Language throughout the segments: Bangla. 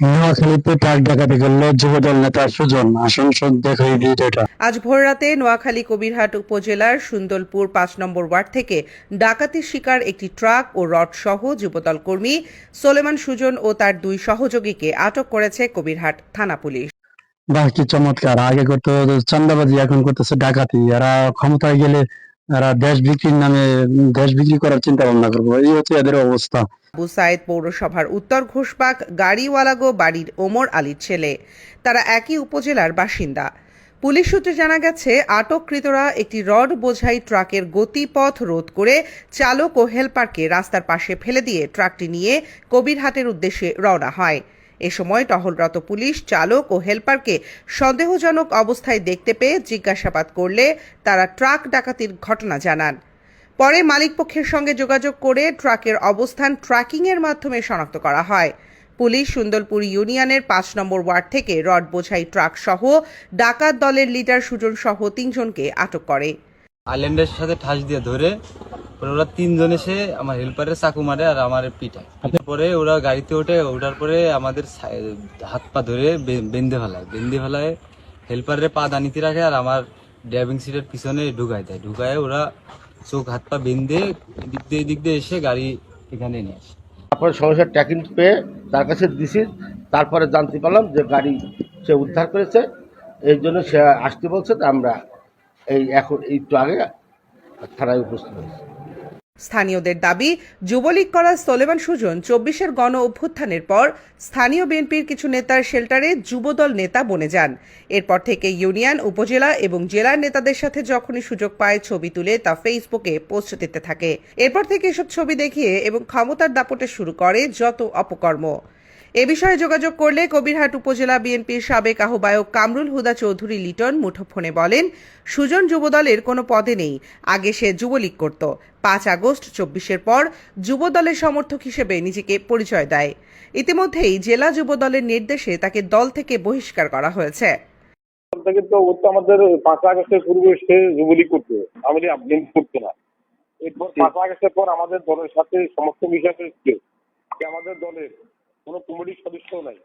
নোয়াখালীতে ট্রাক ডাকাতি করল যুবদল নেতা সুজন। আসন শোন দেখো এই ভিডিওটা। আজ ভোররাতে নোয়াখালী কবিরহাট উপজেলার সুন্দরপুর পাঁচ নম্বর ওয়ার্ড থেকে ডাকাতির শিকার একটি ট্রাক ও রড সহ যুবদল কর্মী সোলেমান সুজন ও তার দুই সহযোগীকে আটক করেছে কবিরহাট থানা পুলিশ। বাহ কি চমৎকার। আগে করতো চান্দাবাজি এখন করতেছে ডাকাতি। এরা ক্ষমতায় গেলে এরা দেশ বিক্রির নামে, দেশ বিক্রি করার চিন্তা ভাবনা করব। এই হচ্ছে এদের অবস্থা। আবু সাইদ পৌরসভার উত্তর ঘোষবাগ গাড়িওয়ালাগো বাড়ির ওমর আলীর ছেলে। তারা একই উপজেলার বাসিন্দা। পুলিশ সূত্রে জানা গেছে, আটককৃতরা একটি রড বোঝাই ট্রাকের গতিপথ রোধ করে চালক ও হেলপারকে রাস্তার পাশে ফেলে দিয়ে ট্রাকটি নিয়ে কবিরহাটের উদ্দেশ্যে রওনা হয়। এ সময় টহলরত পুলিশ, চালক ও হেলপারকে সন্দেহজনক অবস্থায় দেখতে পেয়ে জিজ্ঞাসাবাদ করলে তারা ট্রাক ডাকাতির ঘটনা জানান। পরে মালিকপক্ষের সঙ্গে যোগাযোগ করে ট্রাকের অবস্থান ট্র্যাকিংয়ের মাধ্যমে শনাক্ত করা হয়। পুলিশ সুন্দরপুর ইউনিয়নের পাঁচ নম্বর ওয়ার্ড থেকে রড বোঝাই ট্রাক সহ ডাকাত দলের লিডার সুজন সহ তিনজনকে আটক করে। আইল্যান্ডের সাথে ঠাস দিয়ে ধরে পরে ওরা তিনজন এসে আমার হেল্পারের চাকু মারে আর আমার পিটায়। পরে ওরা গাড়িতে ওঠে, ওঠার পরে আমাদের হাত পা ধরে বেঁধে ফেলায়। বেঁধে ফেলায় হেল্পারের পা দানিতে রাখে আর আমার ড্রাইভিং সিটের পিছনে ঢুকায় দেয়। ঢুকায় ওরা চোখ, হাত পা বেঁধে এদিক দিয়ে এদিক দিয়ে এসে গাড়ি এখানে নিয়ে আসে। তারপরে সমস্যার ট্যাকিং পেয়ে তার কাছে দিছি। তারপরে জানতে পারলাম যে গাড়ি সে উদ্ধার করেছে। এই জন্য সে আসতে বলছে আমরা এই এখন একটু আগে থানায় উপস্থিত হয়েছি। স্থানীয়দের দাবি, যুবলীগ করা সোলেমান সুজন চব্বিশের গণ অভ্যুত্থানের পর স্থানীয় বিএনপির কিছু নেতার শেল্টারে যুবদল নেতা বনে যান। এরপর থেকে ইউনিয়ন, উপজেলা এবং জেলার নেতাদের সাথে যখনই সুযোগ পায় ছবি তুলে তা ফেসবুকে পোস্ট দিতে থাকে। এরপর থেকে এসব ছবি দেখিয়ে এবং ক্ষমতার দাপটে শুরু করে যত অপকর্ম। এ বিষয়ে যোগাযোগ করলে কবিরহাট উপজেলা বিএনপির সাবেক আহ্বায়ক কামরুল হুদা চৌধুরী লিটন মুঠোফোনে বলেন, সুজন যুবদলের কোনো পদে নেই। আগে সে যুবলীগ করত। পাঁচ আগস্ট চব্বিশের পর যুবদলের সমর্থক হিসেবে নিজেকে পরিচয় দেয়। ইতিমধ্যেই জেলা যুবদলের নির্দেশে তাকে দল থেকে বহিষ্কার করা হয়েছে। আমাদের পাঁচ আগস্টের পূর্বে সে যুবলীগ করতো। আমাদের আপনি করতো না। এরপর পাঁচ আগস্টের পর আমাদের দলের সাথে সমস্ত বিষয় আমাদের দলের? কোনো কমিটির সদস্য নাই।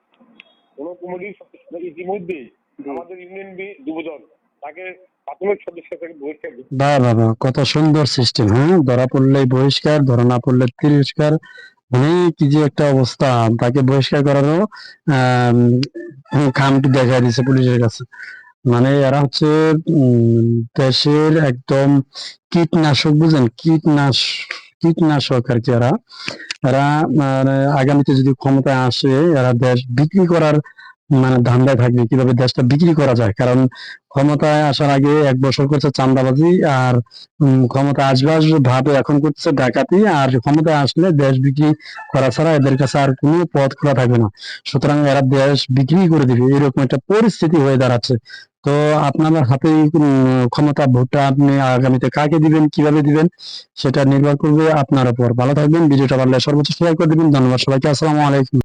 কোনো কমিটির সদস্য ইতিমধ্যে আমাদের ইউনিয়ন বি যুবদল তাকে প্রাথমিক সদস্য থেকে বহিষ্কার। বাহ বাবা কত সুন্দর সিস্টেম হ্যাঁ? ধরা বহিষ্কার ধরা না পড়লে তিরস্কার। মানে কি যে একটা অবস্থা তাকে বহিষ্কার করারও আহ খামটি দেখা দিছে পুলিশের কাছে। মানে এরা হচ্ছে উম, দেশের একদম কীটনাশক বুঝেন কীটনাশ কীটনাশক আর কি এরা। এরা মানে আগামীতে যদি ক্ষমতায় আসে, এরা দেশ বিক্রি করার মানে ধান্দায় থাকবে, কীভাবে দেশটা বিক্রি করা যায়? কারণ ক্ষমতায় আসার আগে এক বছর করছে চান্দাবাজি আর ক্ষমতা আসবে আসবে ভাবে এখন করছে ডাকাতি আর ক্ষমতায় আসলে দেশ বিক্রি করা ছাড়া এদের কাছে আর কোনো পথ খোলা থাকবে না। সুতরাং এরা দেশ বিক্রি করে দিবে। এরকম একটা পরিস্থিতি হয়ে দাঁড়াচ্ছে। তো আপনার হাতে ক্ষমতা ভোটটা আপনি আগামীতে কাকে দিবেন, কীভাবে দিবেন, সেটা নির্ভর করবে আপনার উপর। ভালো থাকবেন, ভিডিওটা পারলে সর্বোচ্চ শেয়ার করে দিবেন। ধন্যবাদ সবাইকে, আসসালামু আলাইকুম।